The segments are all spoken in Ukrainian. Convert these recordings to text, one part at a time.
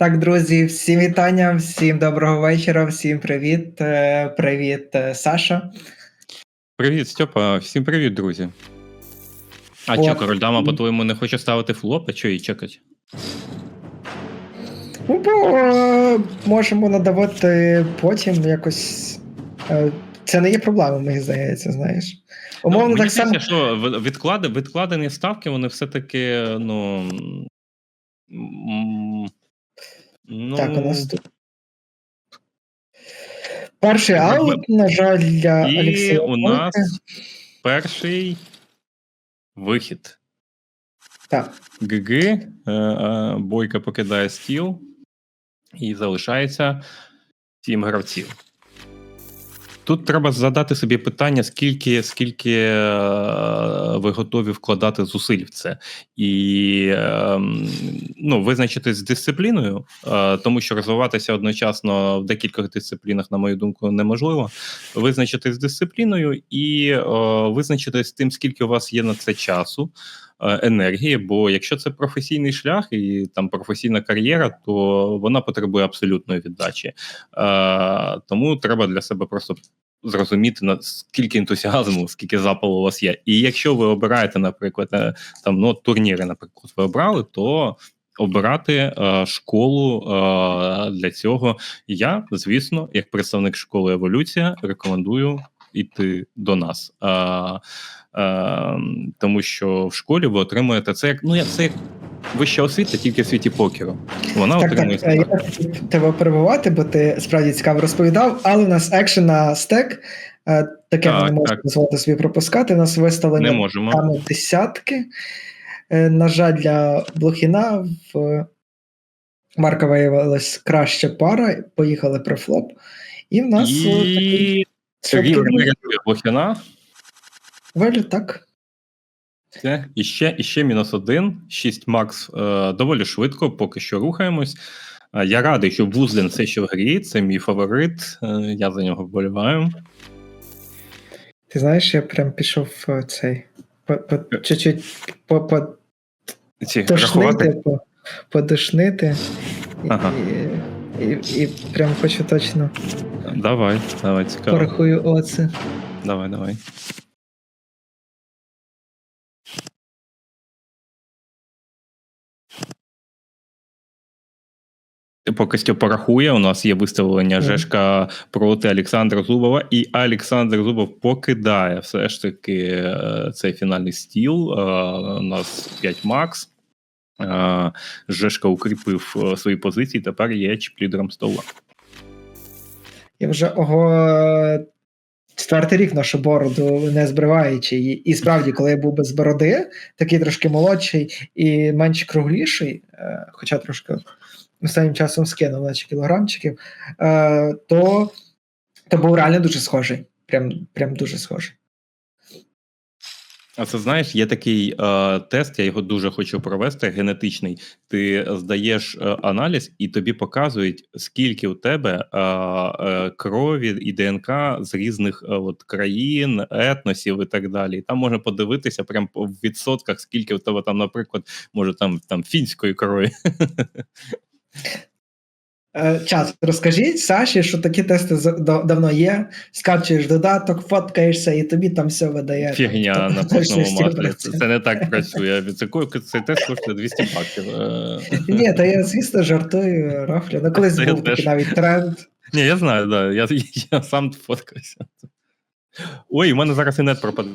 Так, друзі, всім вітання, всім доброго вечора, всім привіт. Е, Привіт, е, Саша. Привіт, Стьопа. Всім привіт, друзі. А От. що, король дама, по-твоєму, не хоче ставити флоп, а що їй чекать? Ну, бо е, можемо надавати потім якось. Це не є проблемою, мені здається, знаєш. Умовно, ну, так само. що відклади, відкладені ставки, вони все-таки, ну. Ну, Так, у нас тут. Перший аут, на жаль, для і Олексія. у нас перший вихід. Так. ГГ, е, е, Бойка покидає стіл, і залишається сім гравців. Тут треба задати собі питання, скільки, скільки е, ви готові вкладати зусиль в це, і е, ну, визначитись з дисципліною, е, тому що розвиватися одночасно в декількох дисциплінах, на мою думку, неможливо. Визначитись з дисципліною і е, визначитись з тим, скільки у вас є на це часу, енергії. Бо якщо це професійний шлях і там професійна кар'єра, то вона потребує абсолютної віддачі. Е, тому треба для себе просто зрозуміти на скільки ентузіазму, скільки запалу у вас є. І якщо ви обираєте, наприклад, е, там ну турніри, наприклад, ви обрали, то обирати е, школу е, для цього. Я, звісно, як представник школи еволюція, рекомендую йти до нас. Е, е, тому що в школі ви отримуєте це як ну як це як вища освіта, тільки в світі покеру. Вона Так, отримує так, е, я хотів тебе перебувати, бо ти справді цікаво розповідав, але у нас екшен на стек. е, Таке ми не можемо так. дозволити собі пропускати. У нас не виставлені можемо. десятки. Е, На жаль, для Блохіна в Марка виявилась краща пара. Поїхали при флоп. І в нас е, такий І слабкий Блохіна. виліт, так. Це і ще, і ще мінус один. 6 макс е, доволі швидко, поки що рухаємось. Е, я радий, що Вузлен все ще в грі. Це мій фаворит. Е, я за нього вболіваю. Ти знаєш, я прям пішов в цей. По, по, чуть-чуть по, по, Ці тошнити, рахувати. по, подушнити. Ага. і, і, і прям хочу точно Давай, давай, цікаво. порахую оце. Давай, давай. Поки Стьо порахує, у нас є виставлення Мгм. Жешка проти Олександра Зубова, і Олександр Зубов покидає все ж таки е, цей фінальний стіл. Е, У нас 5 макс. Жешка укріпив е, свої позиції, тепер є чіплідером стола. Я вже ого. Четвертий рік ношу бороду не збриваючи. І справді, коли я був без бороди, такий трошки молодший і менш кругліший, е, хоча трошки останнім часом скинув, наче кілограмчиків, е, то, то був реально дуже схожий. Прям, прям дуже схожий. А це знаєш, є такий е, тест, я його дуже хочу провести, генетичний. Ти здаєш е, аналіз, і тобі показують, скільки у тебе е, е, крові і ДНК з різних е, от, країн, етносів і так далі. Там можна подивитися прям в відсотках, скільки у тебе там, наприклад, може там, там фінської крові. Е, Час, розкажіть Саші, що такі тести давно є. Скачуєш додаток, фоткаєшся, і тобі там все видає. Фігня Тобто, на точності маслі. Це, це не так працює. Це, ко- цей тест коштує 200 баксів. Е, Ні, та я, звісно, жартую, Рафлю. Ну, колись Це був такий теж. навіть тренд. Ні, я знаю, да. Я, я сам фоткаюся. Ой, у мене зараз і нет пропаде.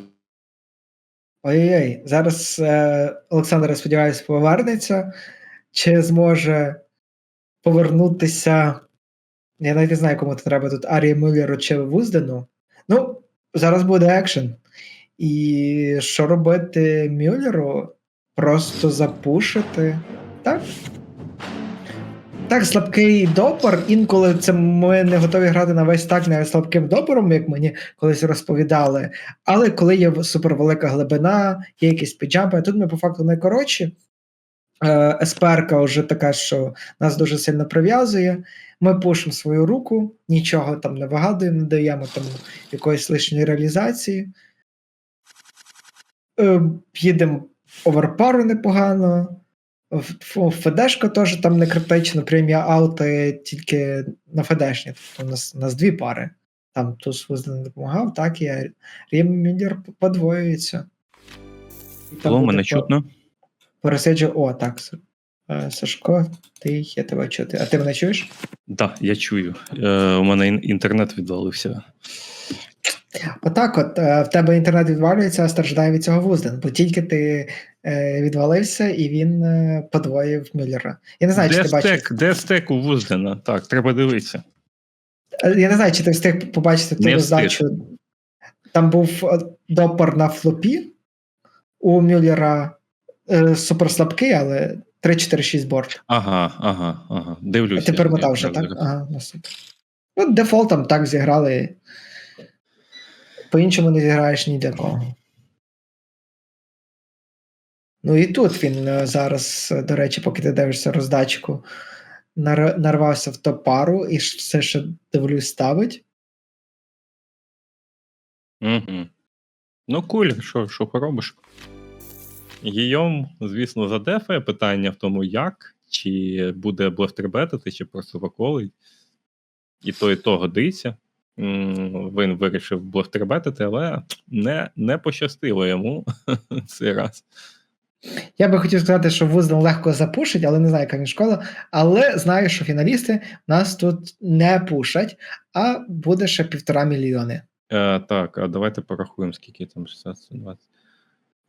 Ой-ой, зараз е, Олександр, сподіваюся, повернеться. Чи зможе повернутися? Я навіть не знаю, кому це треба тут Арі Мюллеру чи Вуздену. Ну, зараз буде екшен. І що робити Мюллеру? Просто запушити. Так? Так, слабкий допор. Інколи це ми не готові грати на весь так навіть слабким допором, як мені колись розповідали. Але коли є супервелика глибина, є якісь піджампи, а тут ми по факту найкоротші. Е, СПРка вже така, що нас дуже сильно прив'язує. Ми пушимо свою руку, нічого там не вигадуємо, не даємо там якоїсь лишньої реалізації. Е, їдемо оверпару непогано. В теж там не критично, премія аути тільки на ФДшні. Тобто у нас, у нас дві пари. Там туз не допомагав, так і Ріммідер подвоюється. І там О, мене чутно. Пересиджу, о, так. Е, Сашко, ти я тебе чути. А ти мене чуєш? Да, я чую. Е, у мене інтернет відвалився. Отак, от е, в тебе інтернет відвалюється, а страждає від цього вузден, бо тільки ти е, відвалився і він подвоїв Мюллера. Я не знаю, Де чи ти бачив. стек, де стек у Вуздена? Так, треба дивитися. Я не знаю, чи ти встиг побачити ту роздачу. Там був допор на флопі у Мюллера е, супер слабкий, але 3-4-6 борт. Ага, ага, ага. А Дивлюся. ти перемотав вже, так? Ага, ну супер. Ну, дефолтом так зіграли. По-іншому не зіграєш ні для кого. Ну і тут він е, зараз, е, до речі, поки ти дивишся роздачку, нар- нарвався в топ-пару і все ще дивлюсь ставить. Угу. Ну, куль, що, що поробиш? Гійом, звісно, задефає питання в тому, як, чи буде блефтербетити, чи просто поколить. І то, і то годиться. Він вирішив блефтербетити, але не, не пощастило йому цей раз. Я би хотів сказати, що Вузден легко запушить, але не знаю, яка він школа. Але знаю, що фіналісти нас тут не пушать, а буде ще півтора мільйони. Е, так, а давайте порахуємо, скільки там 60, 120.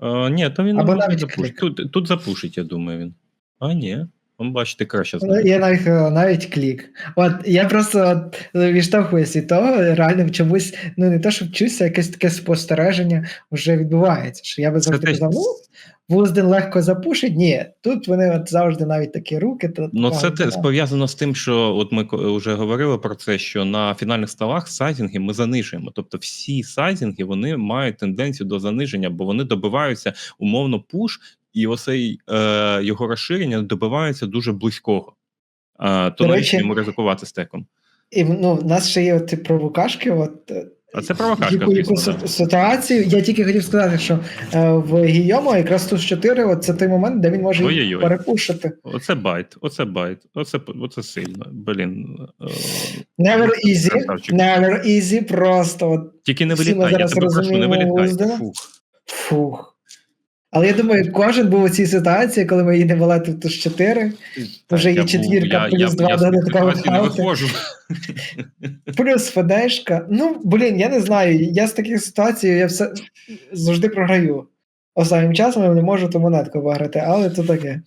Е, ні, то він Або навіть запушить. клік. Тут, тут запушить, я думаю, він. А, ні. Он, бачите, краще Але знає. Я навіть, е, навіть клік. От я просто от, відштовхуюсь від того, реально чомусь, ну не те, що вчуся, якесь таке спостереження вже відбувається. Що я би завжди казав, ну, Вузден легко запушить. Ні, тут вони от завжди навіть такі руки. То, Ну, це те, пов'язано з тим, що от ми вже говорили про це, що на фінальних столах сайзинги ми занижуємо. Тобто всі сайзинги вони мають тенденцію до заниження, бо вони добиваються умовно пуш, і оцей е, його розширення добивається дуже близького. Е, то навіщо йому ризикувати стеком? І ну, в нас ще є ці провокашки. От, А це провокашка, яку, ситуацію. Я тільки хотів сказати, що е, в Гійому якраз тут 4 от це той момент, де він може Ой-ой-ой. перепушити. Оце байт, оце байт, оце, оце сильно. Блін. Е, Never easy, never easy, просто от Тільки не вилітай, я тебе прошу, не вилітай. Фух. Фух. Але я думаю, кожен був у цій ситуації, коли ми їдемо валити в туз 4, Вже є Я був- четвірка, плюс я- два я додаткових не виходжу. плюс ФДшка. Ну, блін, я не знаю. Я з таких ситуацій я все завжди програю. Останнім часом я не можу ту монетку виграти, але то таке.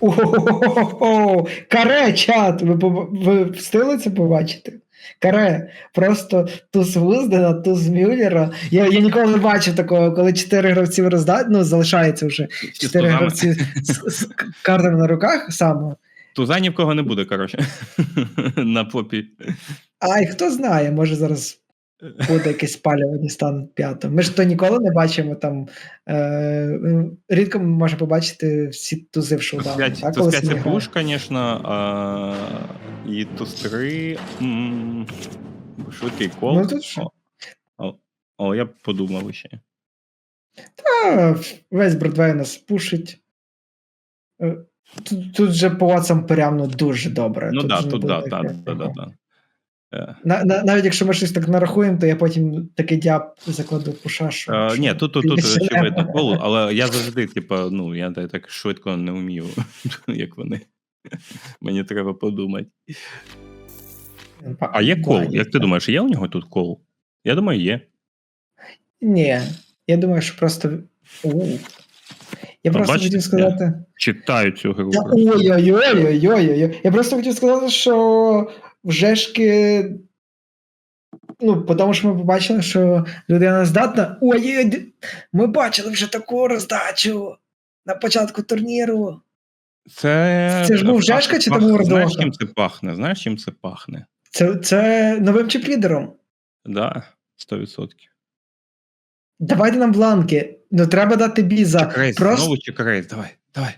О, каре, чат! Ви, ви встигли це побачити? Каре, просто туз Вуздена, туз Мюллера. Я, я ніколи не бачив такого, коли чотири гравці роздають, ну, залишається вже чотири гравці з, з картами на руках саме. Туза ні в кого не буде, коротше. На попі. Ай, хто знає, може зараз буде якийсь спалюваний стан п'ятим. Ми ж то ніколи не бачимо там. Е, рідко ми можемо побачити всі тузи в так, Туз коли 5 це пуш, звісно, а, і туз 3. Швидкий кол. Ну, тут що? О, о, я б подумав ще. Та, весь Бродвей нас пушить. Е, Тут, тут же по Ватсам прямо дуже добре. Ну так, тут так, так, так, На, на, навіть якщо ми щось так нарахуємо, то я потім такий дяб закладу пуша, що. Е, Ні, тут, тут, тут очевидно коло, але я завжди, типа, ну, я так швидко не вмію, як вони. Мені треба подумати. А є кол? Як ти думаєш, є у нього тут кол? Я думаю, є. Ні, я думаю, що просто. У. Я Ну, просто бачите, хотів сказати. Читаю цю гру. Ой-ой-ой-ой-ой. Я просто хотів сказати, що вже шки. Ну, тому що ми побачили, що людина здатна. Ой, ми бачили вже таку роздачу на початку турніру. Це, Це ж був Жешка чи тому Знаєш, чим це пахне? Знаєш, чим це пахне? Це, це новим чіп-лідером. Да, 100%. Давайте нам бланки. Ну треба дати біза. Чекрейс, Просто, знову чекрейс, давай, давай.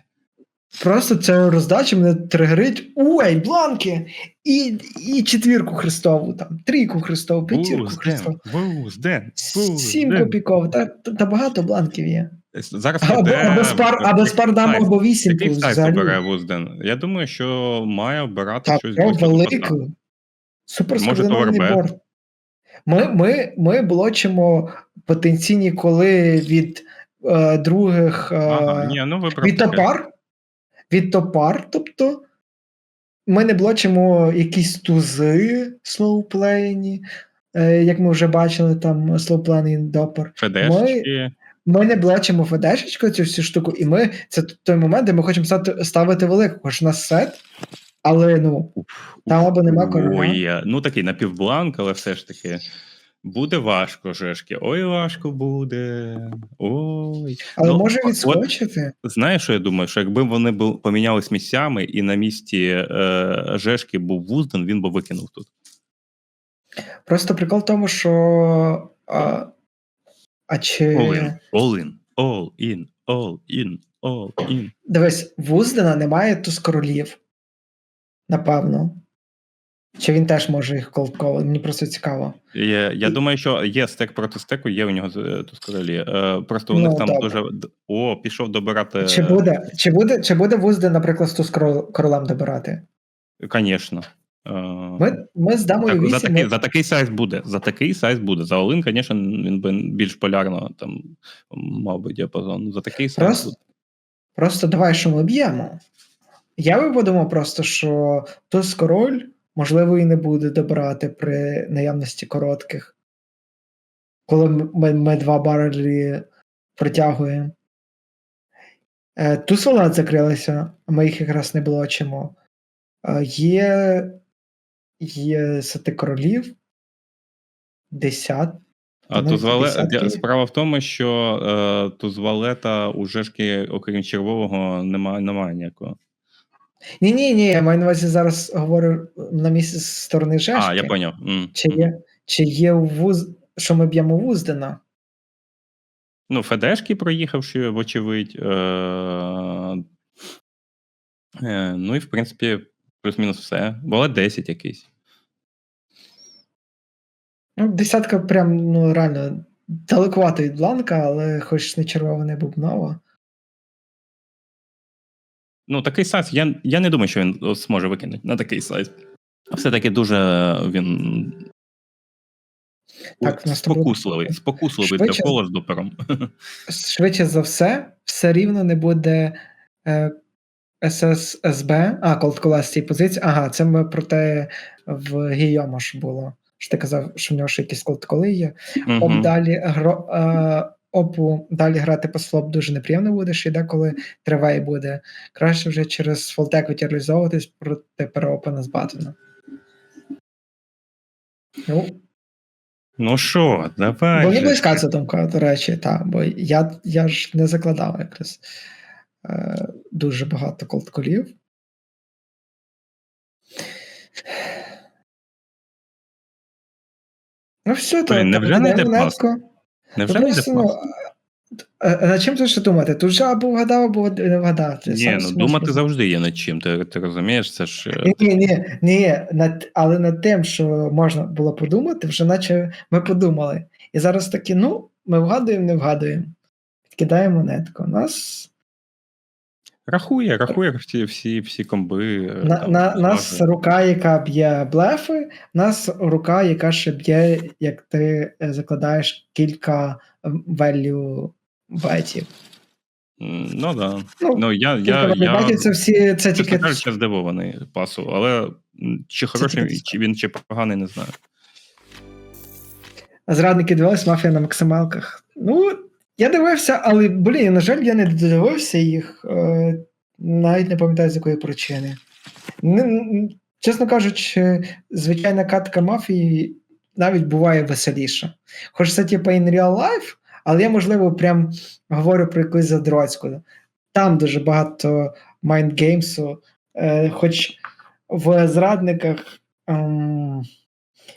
просто ця роздача мене тригерить. Ой, бланки! І, і четвірку хрестову, там, трійку хрестову, п'ятірку вузден, Сім копійков, та, та багато бланків є. Зараз Або, іде або спар, або спар дам, або вісімку. Який сайт обере Вузден? Я думаю, що має обирати Та щось близько до кота. велику. Супер Може, скоординований Powerbet? борт. Ми, ми, ми блочимо потенційні коли від е, других е, Ага, ні, ну вибрав від таке. топар. Від топар, тобто ми не блочимо якісь тузи слоуплейні, е, як ми вже бачили, там слоуплейний допар. Федешечки. Ми не блочимо федешечку цю всю штуку, і ми це той момент, де ми хочемо стати, ставити велику, хоч у нас сет, але ну, Там або нема короля. Ой, ну такий напівбланк, але все ж таки. Буде важко, Жешки. Ой, важко буде. Ой. але Ну, може от- відскочити. Знаєш, що я думаю? Що якби вони бу- помінялись місцями, і на місці е, Жешки був Вузден, він би викинув тут. Просто прикол в тому, що. А чи. All in, all in, all in, all in, all in. Дивись, Вуздена немає туз королів. Напевно. Чи він теж може їх колдковувати? Мені просто цікаво. Я, я І- думаю, що є стек проти стеку, є у нього е, тут королі. Е, просто у них Ну, там добре. дуже. О, пішов добирати. Чи буде, чи буде, чи буде Вузден, наприклад, з туз королем добирати? Звісно. Е, Ми, ми з дамою так, за, 8. такий, за такий сайз буде. За такий сайз буде. За Олин, звісно, він би більш полярно там мав би діапазон. За такий сайз Просто, буде. просто давай, що ми б'ємо. Я би подумав просто, що туз король, можливо, і не буде добирати при наявності коротких. Коли ми, ми два барелі протягуємо. Е, туз валет закрилися, а ми їх якраз не блочимо. Е, є, є сети королів. Десят. А ну, тузвале... справа в тому, що е, тузвалета у Жешки, окрім червового, немає, немає ніякого. Ні, ні, ні, я маю на увазі зараз говорю на місці з сторони Жешки. А, я поняв. М, Чи є, чи є вуз, що ми б'ємо Вуздена? Ну, Федешки проїхавши, вочевидь. Е... Е, ну і в принципі, плюс-мінус все. Була 10 якийсь. Ну, десятка прям ну, реально далекувато від бланка, але хоч не червона бубнова. Ну, такий сайз, я, я не думаю, що він зможе викинути на такий сайз. Все-таки дуже він. Так, спокусливий, спокусливий Швидше- для кола з допером. Швидше за все, все рівно не буде е, SSSB, а, колд з цієї позиції. Ага, це ми про те в Гійома ж було. Що ти казав, що в нього ще якісь колд є. Об далі гро, е, опу далі грати по слоп дуже неприємно буде, ще йде, коли триває буде. Краще вже через фолтек реалізовуватись проти переопена з батона. Ну, Ну що, давай. мені же. близька ця думка, до речі, так, бо я, я ж не закладав якраз е, дуже багато колдколів. Ну, все, то невже не йде монетку. Невже Ну, не йде ну, а- а над чим тут ще думати? Тут же або вгадав, або не вгадав. Ти Ні, ну думати завжди є над чим. Ти, ти розумієш, це ж. е, Ні, ні, ні, ні, над, але над тим, що можна було подумати, вже наче ми подумали. І зараз такі, ну, ми вгадуємо, не вгадуємо. Підкидаємо монетку. У нас, Рахує, рахує всі, всі, всі комби. е, на, там, на, нас рука, яка б'є блефи, нас рука, яка ще б'є, як ти е, закладаєш кілька value бетів. Ну да. Ну, Ну, я, я, я, це всі, це тільки. кажучи, я здивований пасу, але чи хороший, чи він чи поганий, не знаю. Зрадники дивились мафія на максималках. Ну, я дивився, але, блін, на жаль, я не додивився їх. Е, навіть не пам'ятаю, з якої причини. Чесно кажучи, звичайна катка мафії навіть буває веселіша. Хоч це типу in real life, але я, можливо, прям говорю про якусь задроцьку. Там дуже багато майндгеймсу, е, хоч в зрадниках. ем,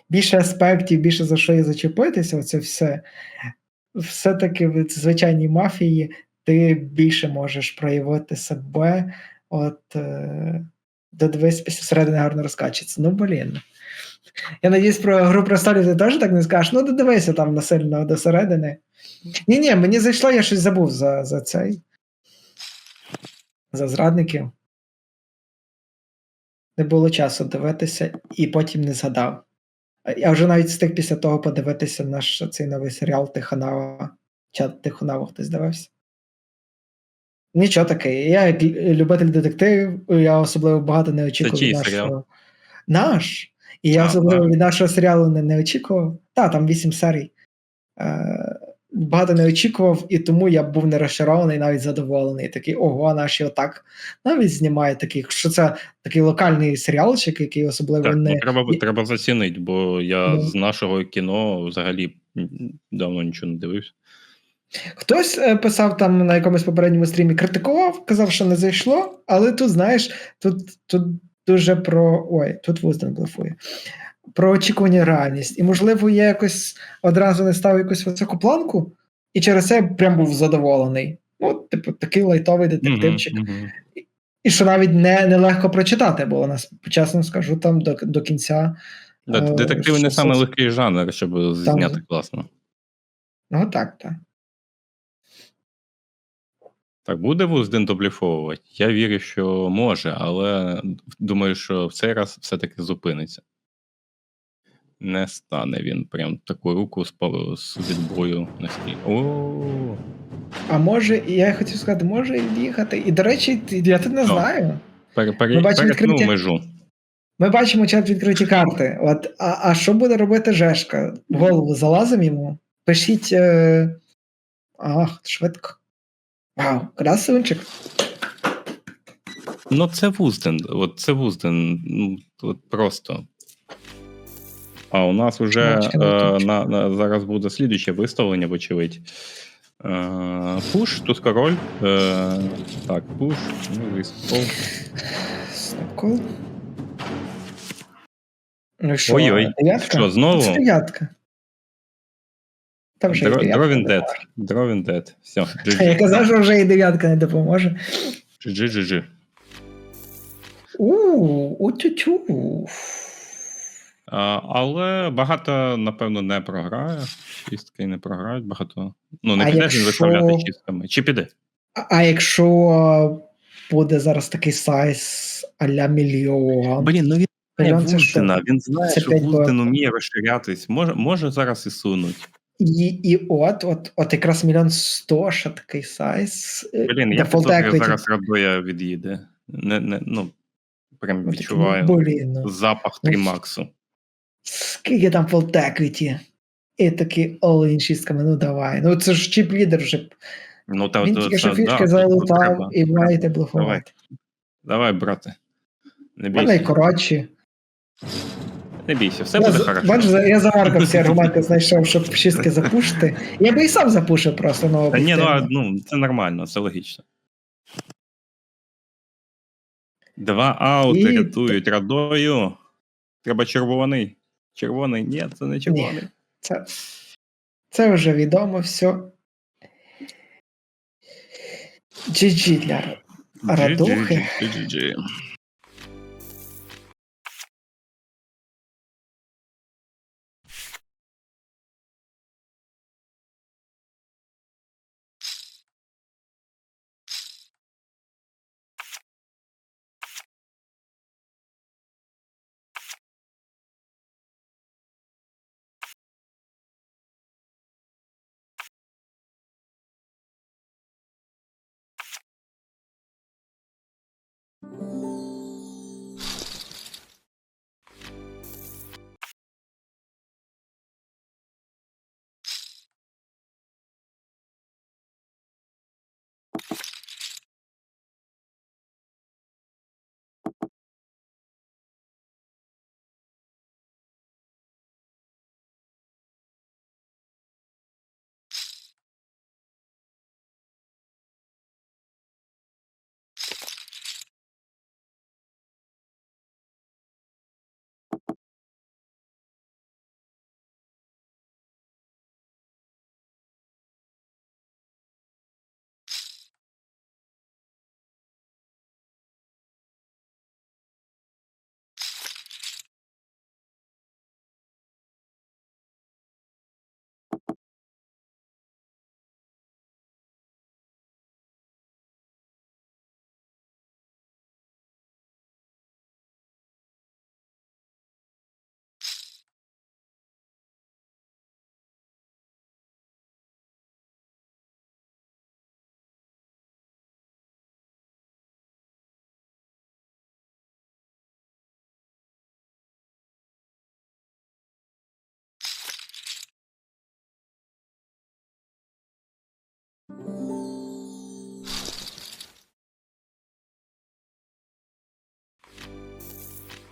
більше аспектів, більше за що і зачепитися, оце все. Все-таки в звичайній мафії ти більше можеш проявити себе. От е, додивись після середини гарно розкачиться. Ну, блін. Я надіюсь, про гру престолів ти теж так не скажеш. Ну, додивися там насильно до середини. Ні, ні, мені зайшло, я щось забув за, за цей. За зрадників. Не було часу дивитися і потім не згадав. Я вже навіть встиг після того подивитися наш цей новий серіал Тихонава. Чат Тихонава хтось дивився. Нічого таке. Я як любитель детективів, я особливо багато не очікував. чий від нашого... серіал? Наш. І я А, особливо так. від нашого серіалу не, не очікував. Та, там вісім серій. Багато не очікував, і тому я був не розчарований, навіть задоволений. Такий, ого, наші отак навіть знімають такий, що це такий локальний серіалчик, який особливо Так, не. ну, треба, і- треба зацінити, бо я Ну. з нашого кіно взагалі давно нічого не дивився. Хтось е, писав там на якомусь попередньому стрімі, критикував, казав, що не зайшло, але тут, знаєш, тут, тут дуже про. Ой, тут Вузден блефує. Про очікування реальність. І, можливо, я якось одразу не ставив якусь високу планку, і через це я прям був задоволений. Ну, типу, такий лайтовий детективчик. Мгм, мгм. І що навіть не, не легко прочитати, бо нас, чесно скажу, там до, до кінця. Да, Е, Детективи не саме легкий жанр, щоб зняти класно. Ну так, так. Так, буде Вузден добліфовувати? Я вірю, що може, але думаю, що в цей раз все-таки зупиниться. Не стане він прям таку руку з, пал- з відбою на стіль. О, А може, я хотів сказати, може в'їхати. І, до речі, я тут не Ну. знаю. пере, пере, Ми бачимо відкриття- межу. Ми бачимо чат відкриті карти. От, а, а що буде робити Жешка? В голову залазимо йому? Пишіть. Е... Ах, швидко. Вау, красунчик. Ну, це Вузден. От це Вузден. Ну, от просто. А у нас вже Мовчки е, не тут. на, на, зараз буде слідуюче виставлення, вочевидь. Е, пуш, тут король. Е, так, пуш, ну, виступ. Снапкол. Ну що, Ой-ой, дев'ятка? Що, знову? Це дев'ятка. Там вже і дев'ятка. Дровін не дед. допоможе. Дровін дед. Все. Я казав, що вже і дев'ятка не допоможе. GG. Ууу, утю-тю. А, Але багато, напевно, не програє. Чистки не програють, багато. Ну, не А піде якщо- він виставляти чистками. Чи піде? А, а якщо буде зараз такий сайз а-ля мільйон? Блін, ну він знає? Вуздена, він знає, Це що доларів. уміє розширятись. Може, може зараз і сунуть. І, і от, от, от якраз мільйон сто, що такий сайз. Блін, я Default зараз Радоя від'їде. Не, не, ну, прям Ну, відчуваю Блін, ну, запах Ну, Трімаксу. Скільки там full equity? І такі all шістками, ну давай. Ну це ж чіп лідер вже. Ну, та, Він тільки що фішки тут залутав і маєте блофувати. Давай, брате. Не бійся. Вони коротші. Не бійся, все Я, буде хорошо. бачиш, я заварка всі аргументи знайшов, щоб шістки запушити. Я би і сам запушив просто, ну. Та ні, ну, а, ну це нормально, це логічно. Два аути І- рятують радою. Треба червоний. Червоний, ні, це не червоний. Це, це вже відомо все. GG для Радухи. GG. you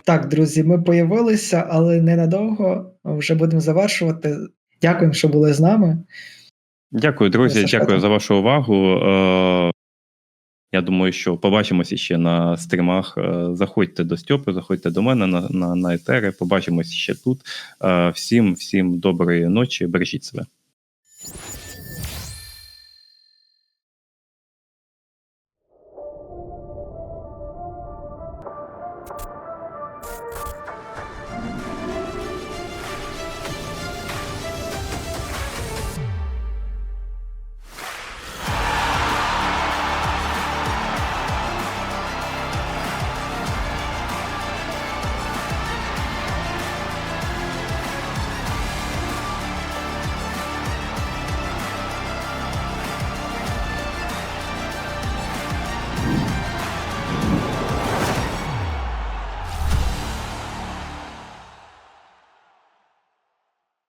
Так, друзі, ми появилися, але ненадовго. Вже будемо завершувати. Дякуємо, що були з нами. Дякую, друзі. Дякую так. за вашу увагу. Е, Я думаю, що побачимося ще на стрімах. Е, Заходьте до Стьопи, заходьте до мене на, на, на етери. Побачимось ще тут. Е, Всім, всім доброї ночі, бережіть себе.